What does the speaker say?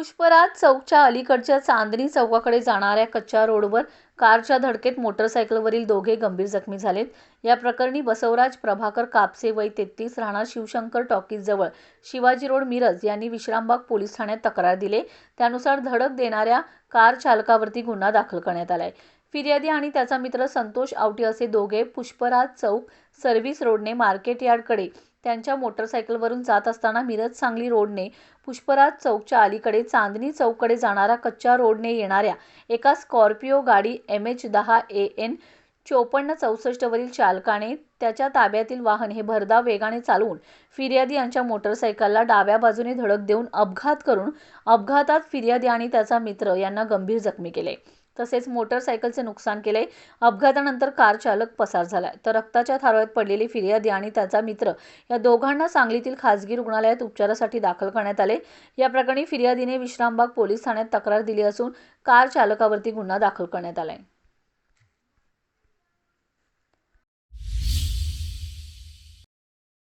पुष्पराज चौकच्या अलीकडच्या चांदणी चौकाकडे जाणाऱ्या कच्च्या रोडवर कारच्या धडकेत मोटरसायकलवरील दोघे गंभीर जखमी झालेत. या प्रकरणी बसवराज प्रभाकर कापसे वय तेहतीस राहणार शिवशंकर टॉकीजवळ शिवाजी रोड मिरज यांनी विश्रामबाग पोलीस ठाण्यात तक्रार दिले. त्यानुसार धडक देणाऱ्या कार चालकावरती गुन्हा दाखल करण्यात आलाय. फिर्यादी आणि त्याचा मित्र संतोष आवटी असे दोघे पुष्पराज चौक सर्व्हिस रोडने मार्केट यार्डकडे त्यांच्या मोटरसायकलवरून जात असताना मिरज सांगली रोडने पुष्पराज चौकच्या अलीकडे चांदणी चौककडे जाणारा कच्च्या रोडने येणाऱ्या एका स्कॉर्पिओ गाडी एम एच दहा ए एन चोपन्न चौसष्टवरील चालकाने त्याच्या ताब्यातील वाहन हे भरधाव वेगाने चालवून फिर्यादी यांच्या मोटरसायकलला डाव्या बाजूने धडक देऊन अपघात करून अपघातात फिर्यादी आणि त्याचा मित्र यांना गंभीर जखमी केले. तसेच मोटरसायकलचे नुकसान केले. अपघातानंतर कार चालक पसार झालाय. तर रक्ताच्या थारोळ्यात पडलेली फिर्यादी आणि त्याचा मित्र या दोघांना सांगलीतील खासगी रुग्णालयात उपचारासाठी दाखल करण्यात आले. या प्रकरणी फिर्यादीने विश्रामबाग पोलीस ठाण्यात तक्रार दिली असून कार चालकावरती गुन्हा दाखल करण्यात आलाय.